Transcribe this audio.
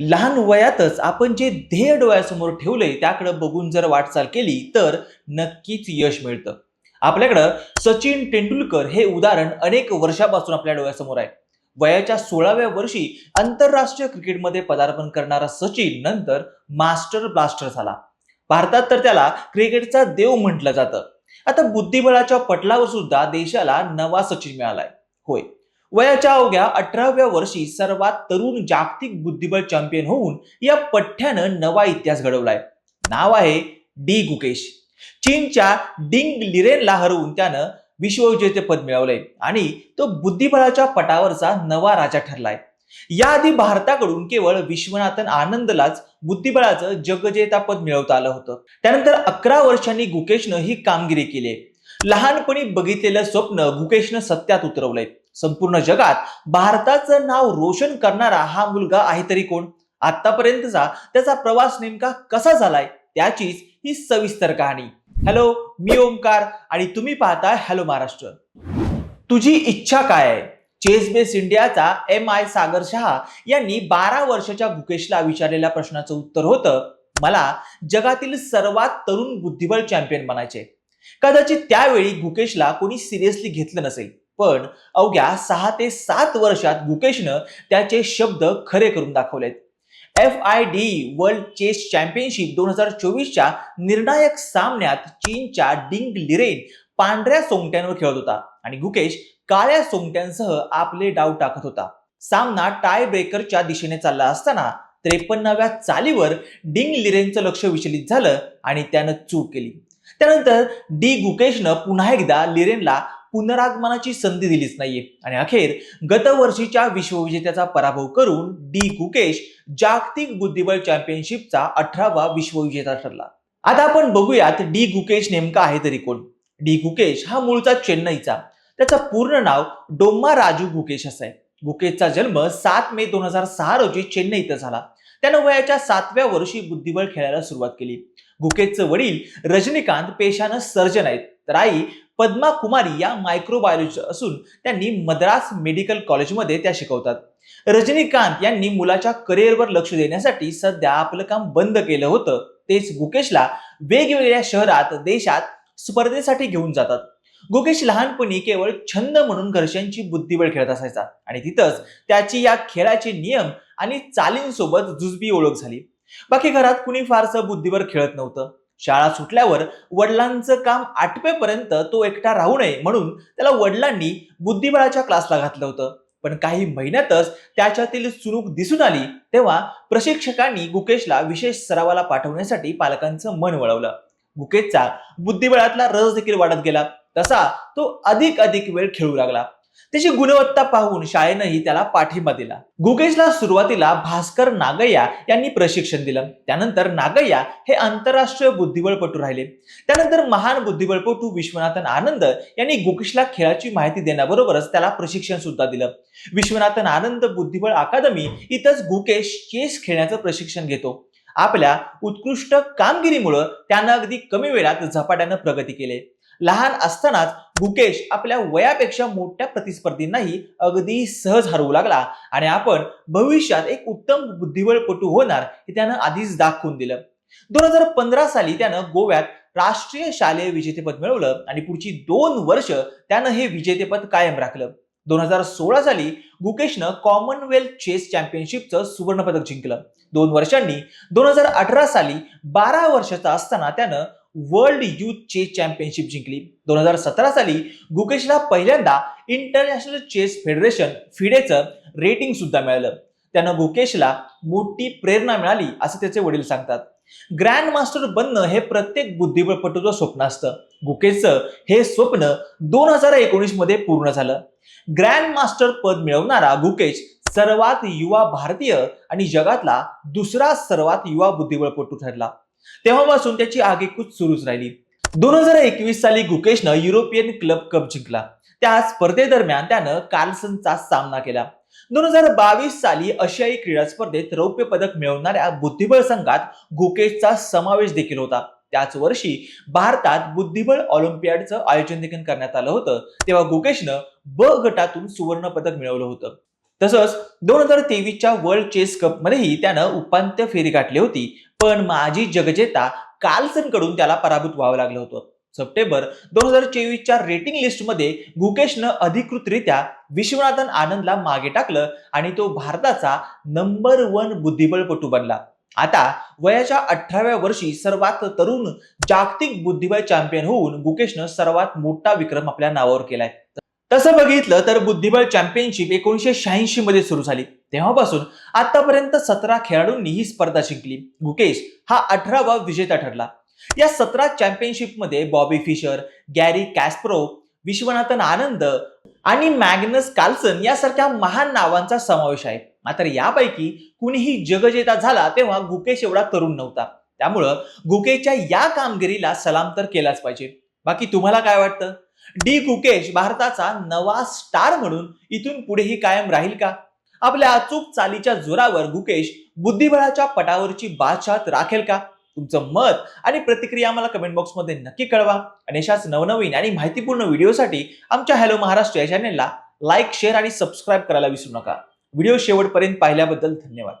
लहान वयातच आपण जे ध्येय डोळ्यासमोर ठेवलंय त्याकडे बघून जर वाटचाल केली तर नक्कीच यश मिळतं. आपल्याकडं सचिन तेंडुलकर हे उदाहरण अनेक वर्षापासून आपल्या डोळ्यासमोर आहे. वयाच्या सोळाव्या वर्षी आंतरराष्ट्रीय क्रिकेटमध्ये पदार्पण करणारा सचिन नंतर मास्टर ब्लास्टर झाला. भारतात तर त्याला क्रिकेटचा देव म्हटलं जातं. आता बुद्धिबळाच्या पटलावर सुद्धा देशाला नवा सचिन मिळालाय. होय. वयाच्या अवघ्या अठराव्या वर्षी सर्वात तरुण जागतिक बुद्धिबळ चॅम्पियन होऊन या पठ्ठ्यानं नवा इतिहास घडवलाय. नाव आहे डी गुकेश. चीनच्या डिंग लिरेनला हरवून त्यानं विश्वविजेतेपद मिळवलंय आणि तो बुद्धिबळाच्या पटावरचा नवा राजा ठरलाय. याआधी भारताकडून केवळ विश्वनाथन आनंदलाच बुद्धिबळाचं जगजेतापद मिळवता आलं होतं. त्यानंतर अकरा वर्षांनी गुकेशनं ही कामगिरी केली लहानपणी बघितलेलं स्वप्न गुकेशनं सत्यात उतरवलंय. संपूर्ण जगात भारताचं नाव रोशन करणारा हा मुलगा आहे तरी कोण? आतापर्यंतचा त्याचा प्रवास नेमका कसा झालाय? त्याचीच ही सविस्तर कहाणी. हॅलो मी ओमकार आणि तुम्ही पाहताय हॅलो महाराष्ट्र. तुझी इच्छा काय आहे? चेस बेस इंडियाचा एम आय सागर शहा यांनी बारा वर्षाच्या गुकेशला विचारलेल्या प्रश्नाचं उत्तर होतं मला जगातील सर्वात तरुण बुद्धिबळ चॅम्पियन बनायचे कदाचित त्यावेळी गुकेशला कोणी सिरियसली घेतलं नसेल. पण अवघ्या सहा ते सात वर्षात गुकेशनं त्याचे शब्द खरे करून दाखवलेत. F I D world chess championship दोन हजार चोवीसच्या निर्णायक सामन्यात चीनच्या डिंग लिरेन पांढऱ्या सोंगट्यांवर खेळत होता आणि गुकेश काळ्या सोंगट्यांसह आपले डाव टाकत होता. सामना टाय ब्रेकरच्या दिशेने चालला असताना त्रेपन्नाव्या चालीवर डिंग लिरेनचं लक्ष विचलित झालं आणि त्यानं चूक केली. त्यानंतर डी गुकेशनं पुन्हा एकदा लिरेनला पुनरागमनाची संधी दिलीच नाहीये. आणि अखेर गतवर्षीच्या विश्वविजेत्याचा पराभव करून डी कुकेश जागतिक बुद्धिबळ चॅम्पियनशिपचा अठरावा विश्वविजेता ठरला. आता आपण बघूयात डी गुकेश नेमका आहे तरी कोण? डी गुकेश हा मूळचा चेन्नईचा. त्याचं पूर्ण नाव डोम्मा राजू गुकेश असं आहे. गुकेशचा जन्म सात मे दोन हजार सहा रोजी चेन्नई इथं झाला. त्यानं वयाच्या सातव्या वर्षी बुद्धिबळ खेळायला सुरुवात केली. गुकेशचं वडील रजनीकांत पेशानं सर्जन आहेत. तर आई पद्मा कुमारी या मायक्रोबायोलॉजी असून त्यांनी मद्रास मेडिकल कॉलेजमध्ये त्या शिकवतात. रजनीकांत यांनी मुलाच्या करिअरवर लक्ष देण्यासाठी सध्या आपलं काम बंद केलं होतं. तेच गुकेशला वेगवेगळ्या शहरात देशात स्पर्धेसाठी घेऊन जातात. गुकेश लहानपणी केवळ छंद म्हणून घरच्यांची बुद्धिबळ खेळत असायचा आणि तिथंच त्याची या खेळाचे नियम आणि चालींसोबत जुजबी ओळख झाली. बाकी घरात कुणी फारसं बुद्धिबळ खेळत नव्हतं. शाळा सुटल्यावर वडिलांचं काम आठवेपर्यंत तो एकटा राहू नये म्हणून त्याला वडिलांनी बुद्धिबळाच्या क्लासला घातलं होतं. पण काही महिन्यातच त्याच्यातील चुणूक दिसून आली तेव्हा प्रशिक्षकांनी गुकेशला विशेष सरावाला पाठवण्यासाठी पालकांचं मन वळवलं. गुकेशचा बुद्धिबळातला रस देखील वाढत गेला. तसा तो अधिक अधिक वेळ खेळू लागला. त्याची गुणवत्ता पाहून शाळेनंही त्याला पाठिंबा दिला. गुकेशला सुरुवातीला भास्कर नागय्या यांनी प्रशिक्षण दिलं. त्यानंतर नागय्या हे आंतरराष्ट्रीय बुद्धिबळपटू राहिले. त्यानंतर महान बुद्धिबळपटू विश्वनाथन आनंद यांनी गुकेशला खेळाची माहिती देण्याबरोबरच त्याला प्रशिक्षण सुद्धा दिलं. विश्वनाथन आनंद बुद्धिबळ अकादमी इथंच गुकेश चेस खेळण्याचं प्रशिक्षण घेतो. आपल्या उत्कृष्ट कामगिरीमुळं त्यानं अगदी कमी वेळात झपाट्यानं प्रगती केली. लहान असतानाच गुकेश आपल्या वयापेक्षा मोठ्या प्रतिस्पर्धींनाही अगदी सहज हरवू लागला. आणि आपण भविष्यात एक उत्तम बुद्धिबळपटू होणार हे त्यानं आधीच दाखवून दिलं. दोन हजार पंधरा साली त्यानं गोव्यात राष्ट्रीय शालेय विजेतेपद मिळवलं आणि पुढची दोन वर्ष त्यानं हे विजेतेपद कायम राखलं. दोन हजार सोळा साली गुकेशनं कॉमनवेल्थ चेस चॅम्पियनशिपचं सुवर्णपदक जिंकलं. दोन वर्षांनी दोन हजार अठरा साली बारा वर्षाचा असताना त्यानं वर्ल्ड युथ चेस चॅम्पियनशिप जिंकली. दोन हजार सतरा साली गुकेशला पहिल्यांदा इंटरनॅशनल चेस फेडरेशन फिडेचं रेटिंग सुद्धा मिळालं. त्यानं गुकेशला मोठी प्रेरणा मिळाली असं त्याचे वडील सांगतात. ग्रँड मास्टर बनणं हे प्रत्येक बुद्धिबळपटूचं स्वप्न असतं. गुकेशचं हे स्वप्न दोन हजार एकोणीसमध्ये पूर्ण झालं. ग्रँड मास्टर पद मिळवणारा गुकेश सर्वात युवा भारतीय आणि जगातला दुसरा सर्वात युवा बुद्धिबळपटू ठरला. तेव्हापासून त्याची आगेकूच सुरूच राहिली. दोन हजार एकवीस साली गुकेशनं युरोपियन क्लब कप जिंकला. त्या स्पर्धेदरम्यान त्यानं कार्लसनचा सामना केला. दोन हजार बावीस साली आशियाई क्रीडा स्पर्धेत रौप्य पदक मिळवणाऱ्या बुद्धिबळ संघात गुकेशचा समावेश देखील होता. त्याच वर्षी भारतात बुद्धिबळ ऑलिम्पियाडचं आयोजन देखील करण्यात आलं होतं. तेव्हा गुकेशनं ब गटातून सुवर्ण पदक मिळवलं होतं. तसंच दोन हजार तेवीसच्या वर्ल्ड चेस कप मध्येही त्यानं उपांत्य फेरी गाठली होती. पण माजी जगजेता कार्लसनकडून त्याला पराभूत व्हावं लागलं होतं. सप्टेंबर दोन हजार चोवीसच्या रेटिंग लिस्टमध्ये गुकेशनं अधिकृतरित्या विश्वनाथन आनंदला मागे टाकलं आणि तो भारताचा नंबर वन बुद्धिबळपटू बनला. आता वयाच्या अठराव्या वर्षी सर्वात तरुण जागतिक बुद्धिबळ चॅम्पियन होऊन गुकेशनं सर्वात मोठा विक्रम आपल्या नावावर केलाय. तसं बघितलं तर बुद्धिबळ चॅम्पियनशिप एकोणीसशे शहाऐंशी मध्ये सुरू झाली. तेव्हापासून आतापर्यंत सतरा खेळाडूंनी ही स्पर्धा जिंकली. गुकेश हा अठरावा विजेता ठरला. या सतरा चॅम्पियनशिपमध्ये Bobby Fischer Garry Kasparov Viswanathan Anand आणि मॅग्नस कार्लसन यासारख्या महान नावांचा समावेश आहे. मात्र यापैकी कुणीही जगजेता झाला तेव्हा गुकेश एवढा तरुण नव्हता. त्यामुळं गुकेशच्या या कामगिरीला सलाम तर केलाच पाहिजे. बाकी तुम्हाला काय वाटतं? डी गुकेश भारताचा नवा स्टार म्हणून इथून पुढेही कायम राहील का? आपल्या अचूक चालीच्या जोरावर गुकेश बुद्धिबळाच्या पटावरची बादशात राखेल का? तुमचं मत आणि प्रतिक्रिया आम्हाला कमेंट बॉक्समध्ये नक्की कळवा. आणि अशाच नवनवीन आणि माहितीपूर्ण व्हिडिओसाठी आमच्या हॅलो महाराष्ट्र या चॅनेलला लाईक शेअर आणि सबस्क्राईब करायला विसरू नका. व्हिडिओ शेवटपर्यंत पाहिल्याबद्दल धन्यवाद.